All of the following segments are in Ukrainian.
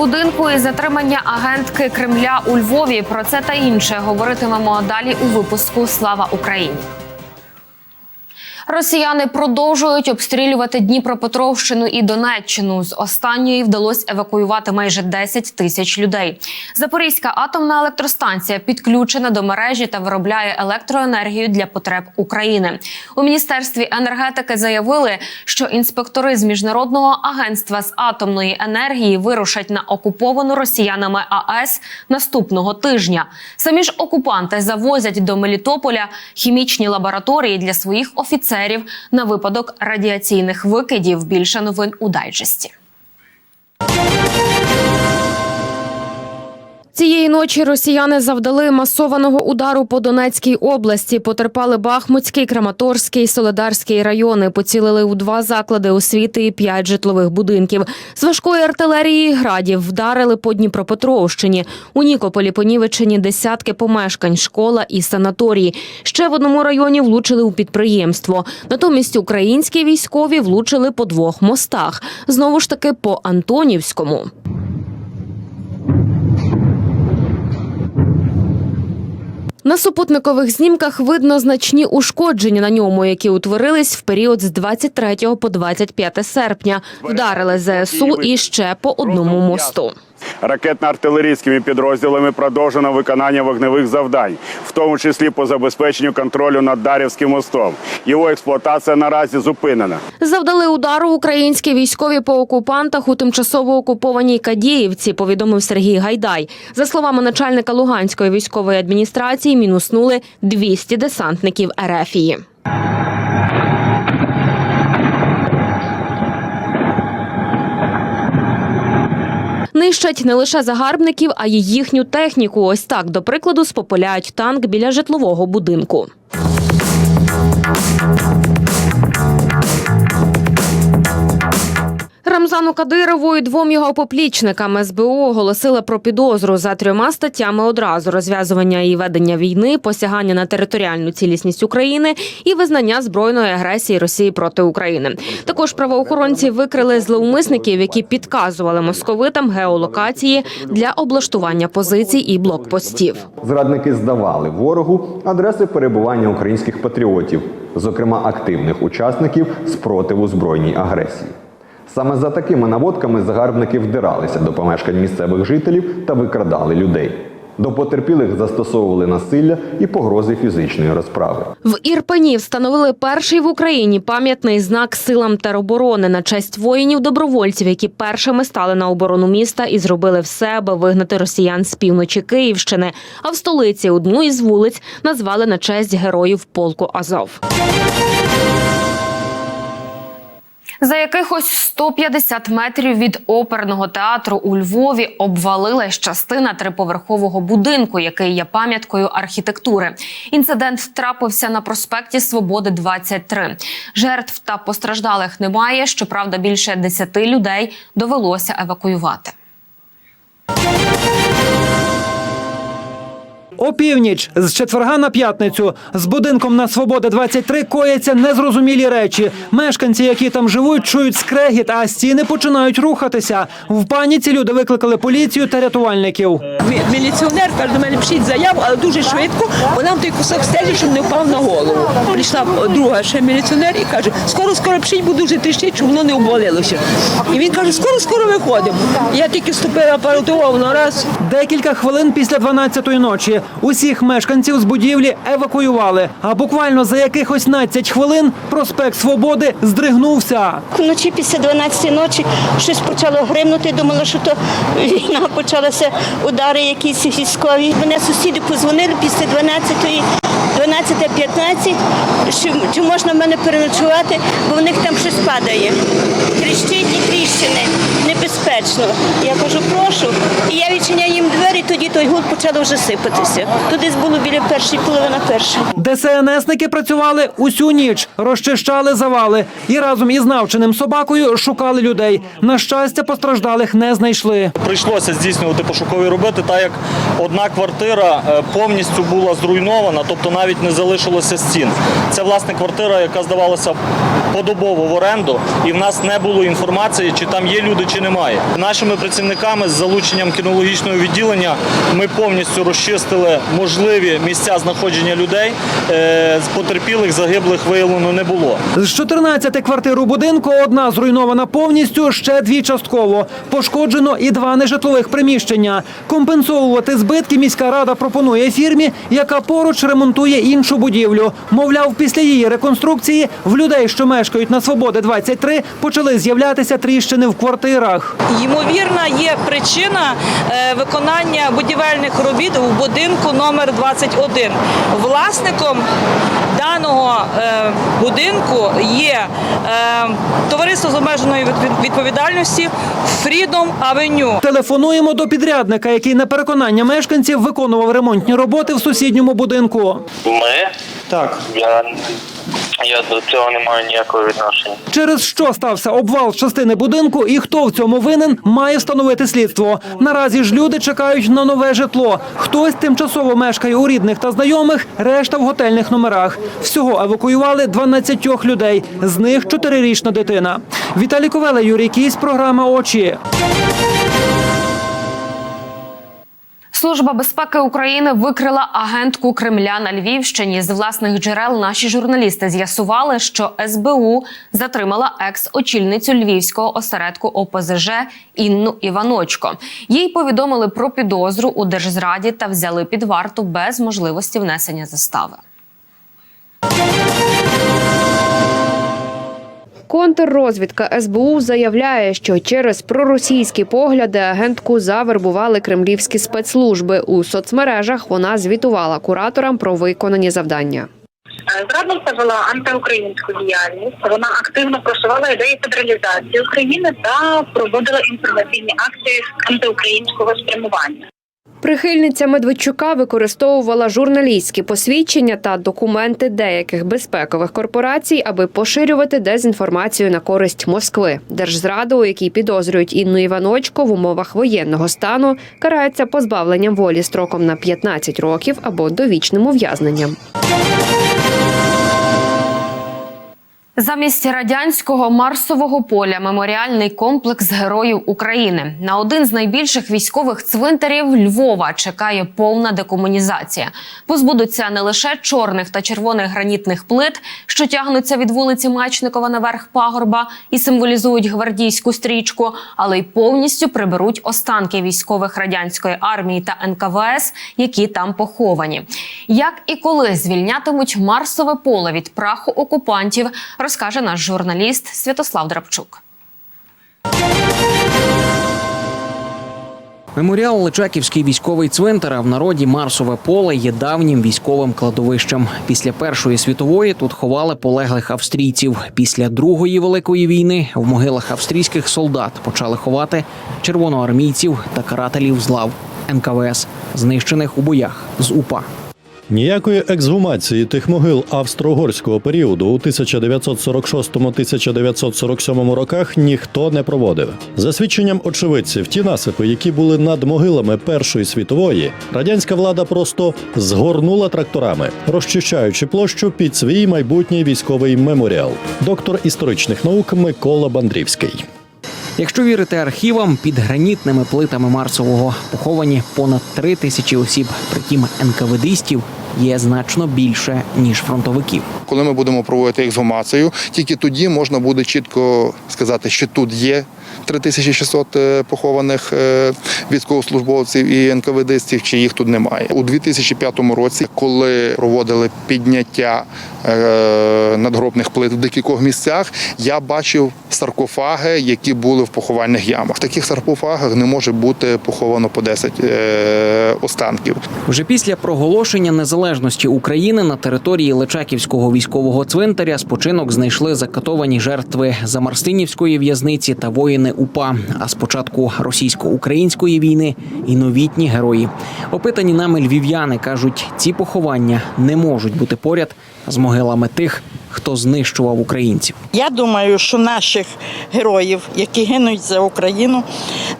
Будинку і затримання агентки Кремля у Львові. Про це та інше говоритимемо далі у випуску Слава Україні. Росіяни продовжують обстрілювати Дніпропетровщину і Донеччину. З останньої вдалося евакуювати майже 10 тисяч людей. Запорізька атомна електростанція підключена до мережі та виробляє електроенергію для потреб України. У міністерстві енергетики заявили, що інспектори з міжнародного агентства з атомної енергії вирушать на окуповану росіянами АЕС наступного тижня. Самі ж окупанти завозять до Мелітополя хімічні лабораторії для своїх офіцерів на випадок радіаційних викидів. Більше новин у дайджесті. Цієї ночі росіяни завдали масованого удару по Донецькій області. Потерпали Бахмутський, Краматорський, Соледарський райони. Поцілили у два заклади освіти і п'ять житлових будинків. З важкої артилерії градів вдарили по Дніпропетровщині. У Нікополі, Понівеччині десятки помешкань, школа і санаторії. Ще в одному районі влучили у підприємство. Натомість українські військові влучили по двох мостах. Знову ж таки по Антонівському. На супутникових знімках видно значні ушкодження на ньому, які утворились в період з 23 по 25 серпня. Вдарили ЗСУ і ще по одному мосту. Ракетно-артилерійськими підрозділами продовжено виконання вогневих завдань, в тому числі по забезпеченню контролю над Дарівським мостом. Його експлуатація наразі зупинена. Завдали удару українські військові по окупантах у тимчасово окупованій Кадіївці. Повідомив Сергій Гайдай. За словами начальника Луганської військової адміністрації, мінуснули 200 десантників Ерефії. Нищать не лише загарбників, а й їхню техніку. Ось так, до прикладу, спопиляють танк біля житлового будинку. Рамзану Кадирову і двом його поплічникам СБУ оголосили про підозру за трьома статтями одразу: розв'язування і ведення війни, посягання на територіальну цілісність України і визнання збройної агресії Росії проти України. Також правоохоронці викрили зловмисників, які підказували московитам геолокації для облаштування позицій і блокпостів. Зрадники здавали ворогу адреси перебування українських патріотів, зокрема активних учасників спротиву збройній агресії. Саме за такими наводками загарбники вдиралися до помешкань місцевих жителів та викрадали людей. До потерпілих застосовували насилля і погрози фізичної розправи. В Ірпені встановили перший в Україні пам'ятний знак силам тероборони на честь воїнів-добровольців, які першими стали на оборону міста і зробили все, аби вигнати росіян з півночі Київщини. А в столиці одну із вулиць назвали на честь героїв полку Азов. За якихось 150 метрів від оперного театру у Львові обвалилась частина триповерхового будинку, який є пам'яткою архітектури. Інцидент трапився на проспекті Свободи 23. Жертв та постраждалих немає. Щоправда, більше 10 людей довелося евакуювати. Опівніч з четверга на п'ятницю з будинком на Свобода 23 кояться незрозумілі речі. Мешканці, які там живуть, чують скрегіт, а стіни починають рухатися. В паніці люди викликали поліцію та рятувальників. Міліціонер каже до мене пишіть заяву, але дуже швидко, бо нам той кусок стежить, щоб не впав на голову. Прийшла друга ще міліціонер і каже, скоро, скоро пишіть, бо дуже тріщить, щоб воно не обвалилося. І він каже, скоро, скоро виходимо. Я тільки ступила апаратуру, воно раз. Декілька хвилин після 12-ї ночі усіх мешканців з будівлі евакуювали. А буквально за якихось 12 хвилин проспект Свободи здригнувся. Вночі після 12 ночі щось почало гримнути. Думала, що то війна почалася, удари якісь військові. Мене сусіди позвонили після 12-ї, 12.15, що чи можна в мене переночувати, бо в них там щось падає. Тріщить і тріщини. Небезпечно. Я кажу, прошу. І я відчиняю їм двері, тоді той гуд почало вже сипатися. То десь було біля першої, половина першої. ДСНСники працювали усю ніч, розчищали завали і разом із навченим собакою шукали людей. На щастя, постраждалих не знайшли. Прийшлося здійснювати пошукові роботи, так як одна квартира е, повністю була зруйнована, тобто навіть не залишилося стін. Це власне квартира, яка здавалася подобово в оренду, і в нас не було інформації, чи там є люди, чи немає. Нашими працівниками з залученням кінологічного відділення ми повністю розчистили можливі місця знаходження людей. Е, З потерпілих загиблих виявлено не було. З 14 квартир у будинку одна зруйнована повністю, ще дві частково. Пошкоджено і два нежитлових приміщення. Компенсовувати збитки міська рада пропонує фірмі, яка поруч ремонтує іншу будівлю. Мовляв, після її реконструкції в людей, що мешкають на Свободи 23, почали з'являтися тріщини в квартирах. Ймовірна є причина е, виконання будівельних робіт в будинку номер 21. Власником даного е, будинку є е, товариство з обмеженою відповідальності Freedom Avenue. Телефонуємо до підрядника, який на переконання мешканців виконував ремонтні роботи в сусідньому будинку. Ми? Так. Я, я до цього не маю ніякого відношення. Через що стався обвал частини будинку і хто в цьому винен, має встановити слідство. Наразі ж люди чекають на нове житло. Хтось тимчасово мешкає у рідних та знайомих, решта в готельних номерах. Всього евакуювали 12 людей, з них 4-річна дитина. Віталій Ковела, Юрій Кісь, програма Очі. Служба безпеки України викрила агентку Кремля на Львівщині. З власних джерел наші журналісти з'ясували, що СБУ затримала екс-очільницю львівського осередку ОПЗЖ Інну Іваночко. Їй повідомили про підозру у держзраді та взяли під варту без можливості внесення застави. Контррозвідка СБУ заявляє, що через проросійські погляди агентку завербували кремлівські спецслужби. У соцмережах вона звітувала кураторам про виконані завдання. Зрадниця вела антиукраїнську діяльність. Вона активно просувала ідеї федералізації України та проводила інформаційні акції антиукраїнського спрямування. Прихильниця Медведчука використовувала журналістські посвідчення та документи деяких безпекових корпорацій, аби поширювати дезінформацію на користь Москви. Держзраду, у якій підозрюють Інну Іваночко в умовах воєнного стану, карається позбавленням волі строком на 15 років або довічним ув'язненням. Замість радянського марсового поля меморіальний комплекс Героїв України на один з найбільших військових цвинтарів Львова чекає повна декомунізація. Позбудуться не лише чорних та червоних гранітних плит, що тягнуться від вулиці Мечникова наверх пагорба і символізують гвардійську стрічку, але й повністю приберуть останки військових радянської армії та НКВС, які там поховані. Як і коли звільнятимуть марсове поле від праху окупантів, розкаже наш журналіст Святослав Драбчук. Меморіал Личаківський військовий цвинтар, а в народі Марсове поле є давнім військовим кладовищем. Після Першої світової тут ховали полеглих австрійців. Після Другої великої війни в могилах австрійських солдат почали ховати червоноармійців та карателів з лав НКВС, знищених у боях з УПА. Ніякої ексгумації тих могил австро-угорського періоду у 1946-1947 роках ніхто не проводив. За свідченням очевидців, ті насипи, які були над могилами Першої світової, радянська влада просто згорнула тракторами, розчищаючи площу під свій майбутній військовий меморіал. Доктор історичних наук Микола Бандрівський. Якщо вірити архівам, під гранітними плитами Марсового поховані понад три тисячі осіб. Притім НКВДистів є значно більше ніж фронтовиків. Коли ми будемо проводити ексгумацію, тільки тоді можна буде чітко сказати, що тут є 3600 е, похованих е, військовослужбовців і НКВДстів, чи їх тут немає. У 2005 році, коли проводили підняття е, надгробних плит в декількох місцях, я бачив саркофаги, які були в поховальних ямах. В таких саркофагах не може бути поховано по 10 е, останків. Вже після проголошення незалежності України на території Личаківського військового цвинтаря спочинок знайшли закатовані жертви Замарстинівської в'язниці та воїни УПА. А з початку російсько-української війни і новітні герої. Опитані нами львів'яни кажуть, ці поховання не можуть бути поряд з могилами тих, хто знищував українців. Я думаю, що наших героїв, які гинуть за Україну,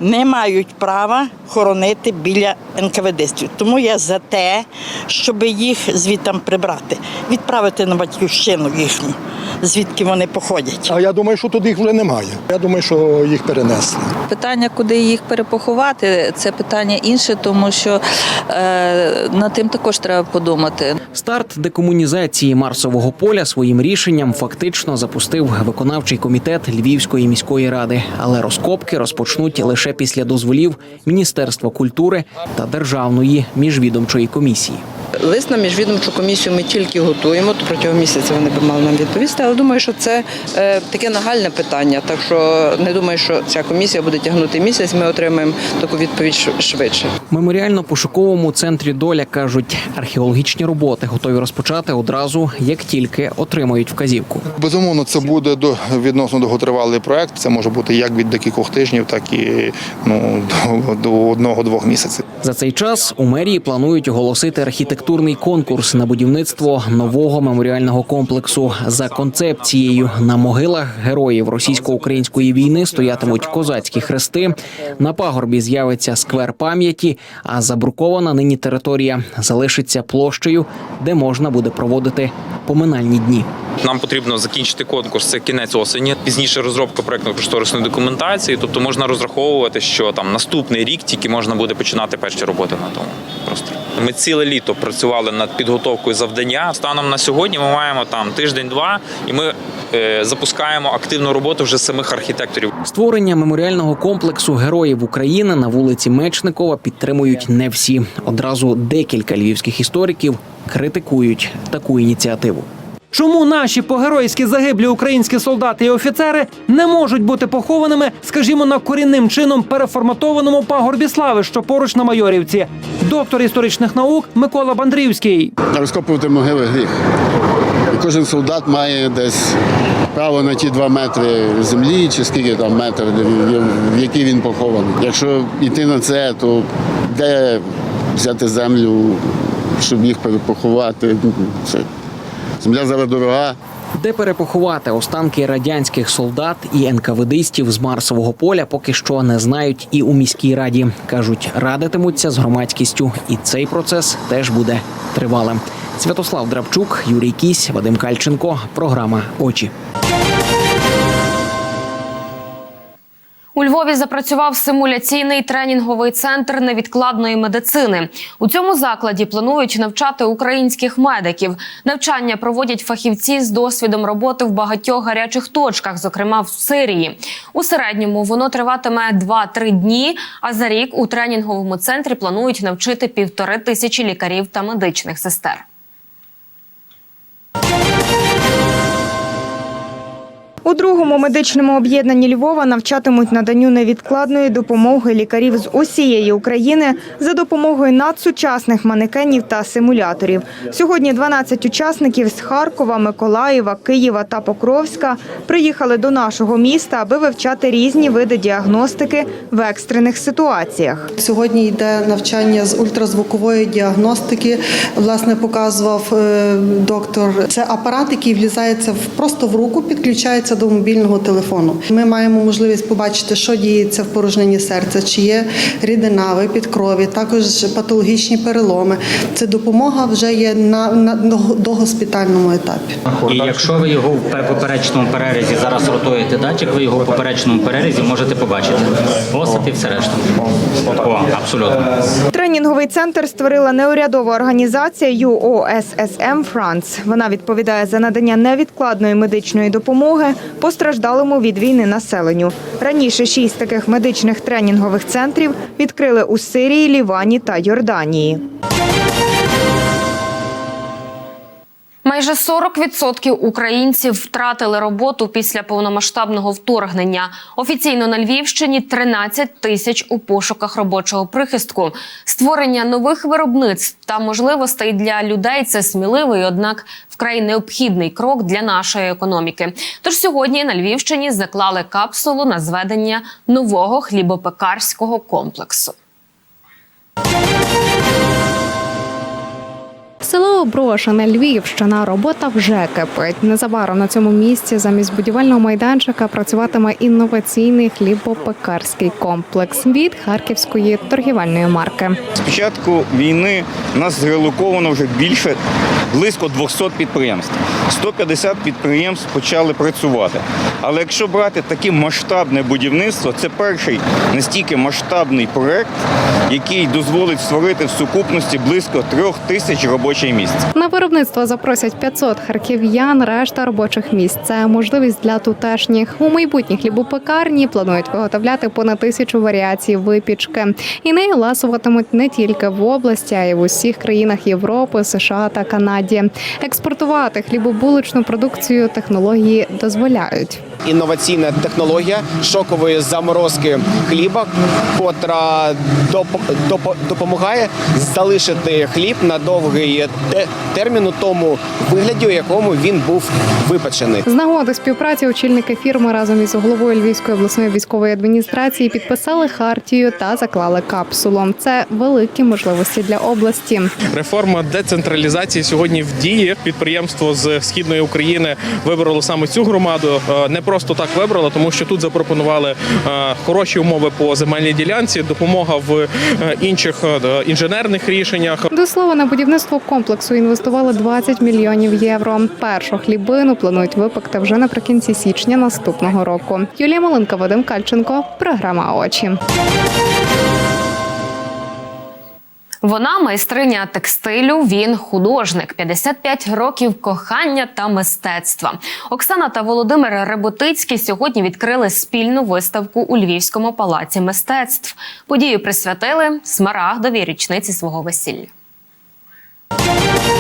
не мають права хоронити біля НКВДстів. Тому я за те, щоб їх звідтам прибрати, відправити на батьківщину їхню, звідки вони походять. А я думаю, що тут їх вже немає. Я думаю, що їх перенесли. Питання, куди їх перепоховати, це питання інше, тому що е, над тим також треба подумати. Старт декомунізації Марсового поля рішенням фактично запустив виконавчий комітет Львівської міської ради, але розкопки розпочнуть лише після дозволів Міністерства культури та Державної міжвідомчої комісії. Лист на міжвідомчу комісію ми тільки готуємо, то протягом місяця вони б мали нам відповісти. Але думаю, що це е, таке нагальне питання. Так що не думаю, що ця комісія буде тягнути місяць. Ми отримаємо таку відповідь швидше. Меморіально-пошуковому центрі доля кажуть, археологічні роботи готові розпочати одразу, як тільки отримають вказівку. Безумовно, це буде до відносно довготривалий проект. Це може бути як від декількох тижнів, так і ну до, до одного-двох місяців. За цей час у мерії планують оголосити архітектурний конкурс на будівництво нового меморіального комплексу. За концепцією на могилах героїв російсько-української війни стоятимуть козацькі хрести. На пагорбі з'явиться сквер пам'яті, а забрукована нині територія залишиться площею, де можна буде проводити поминальні дні. Нам потрібно закінчити конкурс. Це кінець осені. Пізніше розробка проектно-кошторисної документації. Тобто можна розраховувати, що там наступний рік тільки можна буде починати перші роботи на тому просторі. Ми ціле літо працювали над підготовкою завдання. Станом на сьогодні ми маємо там тиждень-два, і ми е, запускаємо активну роботу вже самих архітекторів. Створення меморіального комплексу героїв України на вулиці Мечникова підтримують не всі. Одразу декілька львівських істориків критикують таку ініціативу. Чому наші погеройські загиблі українські солдати і офіцери не можуть бути похованими, скажімо, на корінним чином переформатованому пагорбі слави, що поруч на Майорівці? Доктор історичних наук Микола Бандрівський. Розкопувати могили гріх. І кожен солдат має десь право на ті два метри землі, чи скільки там метр, в який він похований. Якщо йти на це, то де взяти землю, щоб їх перепоховати? Це земля зараз дорога. Де перепоховати останки радянських солдат і НКВДистів з Марсового поля поки що не знають і у міській раді. кажуть, радитимуться з громадськістю, і цей процес теж буде тривалим. Святослав Драбчук, Юрій Кісь, Вадим Кальченко. Програма Очі. У Львові запрацював симуляційний тренінговий центр невідкладної медицини. У цьому закладі планують навчати українських медиків. Навчання проводять фахівці з досвідом роботи в багатьох гарячих точках, зокрема в Сирії. У середньому воно триватиме 2-3 дні. А за рік у тренінговому центрі планують навчити півтори тисячі лікарів та медичних сестер. У другому медичному об'єднанні Львова навчатимуть наданню невідкладної допомоги лікарів з усієї України за допомогою надсучасних манекенів та симуляторів. Сьогодні 12 учасників з Харкова, Миколаєва, Києва та Покровська приїхали до нашого міста, аби вивчати різні види діагностики в екстрених ситуаціях. Сьогодні йде навчання з ультразвукової діагностики. Власне, показував е, доктор. Це апарат, який влізається просто в руку, підключається до мобільного телефону. Ми маємо можливість побачити, що діється в порожнині серця, чи є рідина, випід крові, також патологічні переломи. Це допомога вже є на, на догоспітальному етапі. І якщо ви його в поперечному перерізі зараз ротуєте датчик, ви його в поперечному перерізі можете побачити. Осад і все решта. О, абсолютно. Тренінговий центр створила неурядова організація UOSSM France. Вона відповідає за надання невідкладної медичної допомоги постраждалому від війни населенню. Раніше шість таких медичних тренінгових центрів відкрили у Сирії, Лівані та Йорданії. Майже 40% українців втратили роботу після повномасштабного вторгнення. Офіційно на Львівщині 13 тисяч у пошуках робочого прихистку. Створення нових виробництв та можливостей для людей це сміливий, однак вкрай необхідний крок для нашої економіки. Тож сьогодні на Львівщині заклали капсулу на зведення нового хлібопекарського комплексу. Село Брошене, Львівщина. Робота вже кипить. Незабаром на цьому місці замість будівельного майданчика працюватиме інноваційний хлібопекарський комплекс від харківської торгівельної марки. З початку війни нас зрелоковано вже більше близько 200 підприємств. 150 підприємств почали працювати. Але якщо брати таке масштабне будівництво, це перший настільки масштабний проект, який дозволить створити в сукупності близько трьох тисяч робочих місць. На виробництво запросять 500 харків'ян, решта робочих місць. Це можливість для тутешніх. У майбутній хлібопекарні планують виготовляти понад тисячу варіацій випічки. І нею ласуватимуть не тільки в області, а й в усіх країнах Європи, США та Канаді. Експортувати хлібобулочну продукцію технології дозволяють. інноваційна технологія шокової заморозки хліба, котра доп- доп- допомагає залишити хліб на довгий те- термін у тому вигляді, у якому він був випечений. З нагоди співпраці очільники фірми разом із головою Львівської обласної військової адміністрації підписали хартію та заклали капсулу. Це великі можливості для області. Реформа децентралізації сьогодні в дії. Підприємство з східної України вибрало саме цю громаду. Е, Не просто так вибрало, тому що тут запропонували е, хороші умови по земельній ділянці, допомога в е, інших інженерних рішеннях. До слова, на будівництво комплексу інвестували 20 мільйонів євро. Першу хлібину планують випекти вже наприкінці січня наступного року. Юлія Малинка, Вадим Кальченко, програма Очі. Вона майстриня текстилю, він художник, 55 років кохання та мистецтва. Оксана та Володимир Реботицький сьогодні відкрили спільну виставку у Львівському палаці мистецтв. Подію присвятили смарагдовій річниці свого весілля. Thank you.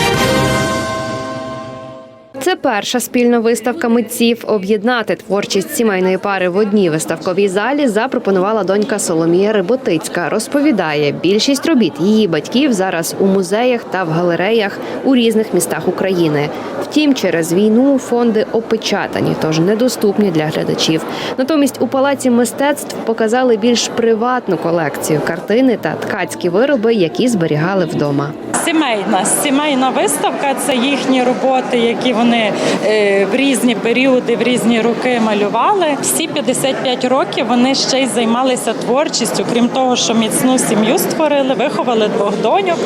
Це перша спільна виставка митців. Об'єднати творчість сімейної пари в одній виставковій залі запропонувала донька Соломія Риботицька. Розповідає, більшість робіт її батьків зараз у музеях та в галереях у різних містах України. Втім, через війну фонди опечатані, тож недоступні для глядачів. Натомість у палаці мистецтв показали більш приватну колекцію картини та ткацькі вироби, які зберігали вдома. Сімейна сімейна виставка це їхні роботи, які вони е, в різні періоди, в різні роки малювали. Всі 55 років вони ще й займалися творчістю. Крім того, що міцну сім'ю створили, виховали двох доньок.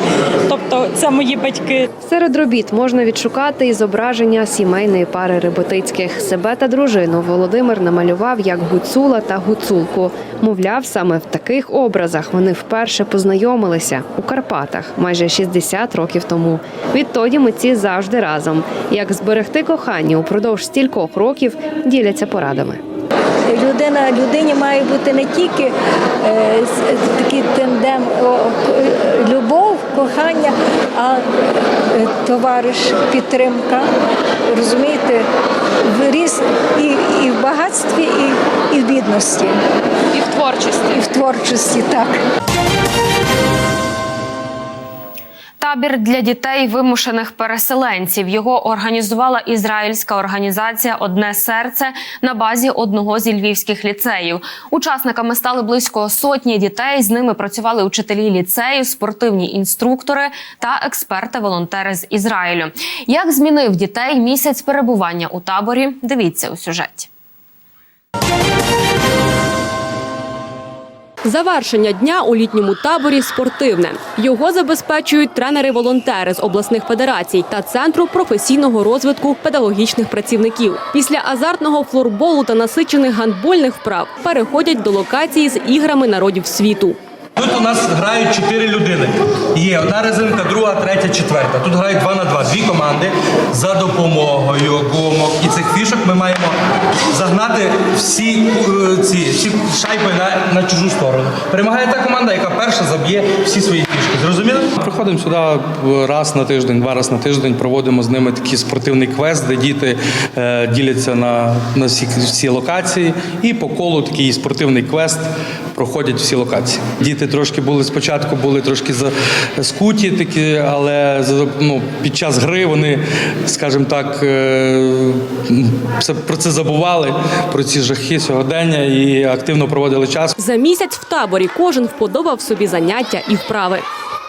Тобто, це мої батьки. Серед робіт можна відшукати і зображення сімейної пари Риботицьких. Себе та дружину Володимир намалював як гуцула та гуцулку. Мовляв, саме в таких образах вони вперше познайомилися у Карпатах майже 60 років тому. Відтоді митці завжди разом. Як зберегти кохання упродовж стількох років діляться порадами. Людина людині має бути не тільки е, такий тендем о, любов, кохання, а е, товариш, підтримка. Розумієте, в різ і, і в багатстві, і, і в бідності. І в творчості. І в творчості, так. Табір для дітей вимушених переселенців його організувала ізраїльська організація Одне серце на базі одного зі львівських ліцеїв. Учасниками стали близько сотні дітей. З ними працювали учителі ліцею, спортивні інструктори та експерти-волонтери з Ізраїлю. Як змінив дітей місяць перебування у таборі? Дивіться у сюжеті. Завершення дня у літньому таборі спортивне. Його забезпечують тренери-волонтери з обласних федерацій та центру професійного розвитку педагогічних працівників. Після азартного флорболу та насичених гандбольних вправ переходять до локації з іграми народів світу. Тут у нас грають чотири людини. Є одна резинка, друга, третя, четверта. Тут грають два на два. Дві команди за допомогою гумок і цих фішок ми маємо загнати всі е, ці всі шайби на, на чужу сторону. Перемагає та команда, яка перша заб'є всі свої фішки. Зрозуміли? Приходимо сюди раз на тиждень, два рази на тиждень. Проводимо з ними такий спортивний квест, де діти е, діляться на, на всі, всі локації, і по колу такий спортивний квест проходять всі локації. Діти трошки були спочатку, були трошки за скуті, такі, але ну, під час гри вони, скажімо так, е, про це забували, про ці жахи сьогодення і активно проводили час. За місяць в таборі кожен вподобав собі заняття і вправи.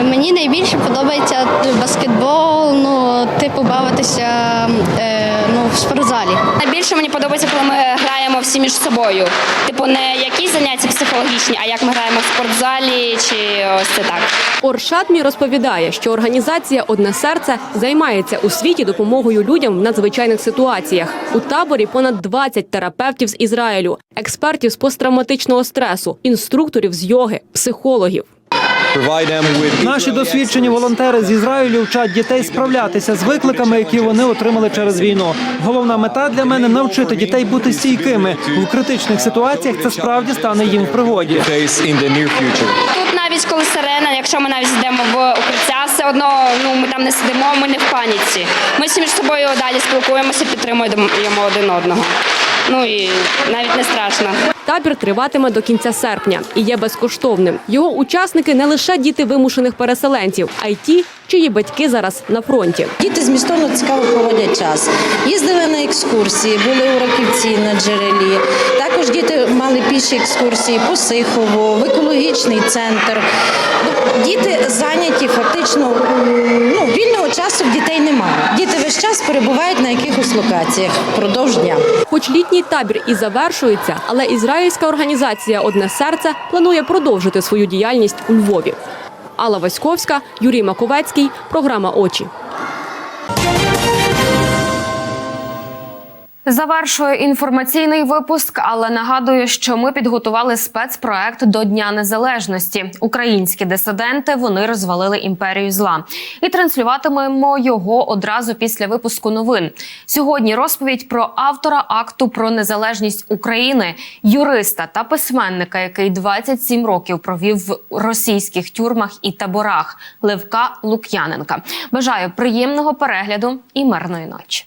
Мені найбільше подобається баскетбол, ну, типу, бавитися е, в спортзалі. Найбільше мені подобається, коли ми граємо всі між собою. Типу, не якісь заняття психологічні, а як ми граємо в спортзалі чи ось це так. Оршатмі розповідає, що організація Одне серце займається у світі допомогою людям в надзвичайних ситуаціях. У таборі понад 20 терапевтів з Ізраїлю, експертів з посттравматичного стресу, інструкторів з йоги, психологів. Наші досвідчені волонтери з Ізраїлю вчать дітей справлятися з викликами, які вони отримали через війну. Головна мета для мене навчити дітей бути стійкими в критичних ситуаціях. Це справді стане їм в пригоді. Тут навіть коли сирена, якщо ми навіть йдемо в укриття, все одно ну ми там не сидимо, ми не в паніці. Ми всі між собою далі спілкуємося, підтримуємо один одного. Ну і навіть не страшно. Табір триватиме до кінця серпня і є безкоштовним. Його учасники не лише діти вимушених переселенців, а й ті, чиї батьки зараз на фронті. Діти змістовно цікаво проводять час. Їздили на екскурсії, були у Раківці на джерелі. Також діти мали піші екскурсії по Сихову, в екологічний центр. Діти зайняті фактично ну, вільного часу в дітей немає. Діти весь час перебувають на якихось локаціях впродовж дня. Хоч літній табір і завершується, але ізраїльська організація Одне серце планує продовжити свою діяльність у Львові. Алла Васьковська, Юрій Маковецький, програма Очі. Завершую інформаційний випуск, але нагадую, що ми підготували спецпроект до Дня Незалежності. Українські дисиденти вони розвалили імперію зла і транслюватимемо його одразу після випуску новин. Сьогодні розповідь про автора акту про незалежність України, юриста та письменника, який 27 років провів в російських тюрмах і таборах Левка Лук'яненка. Бажаю приємного перегляду і мирної ночі.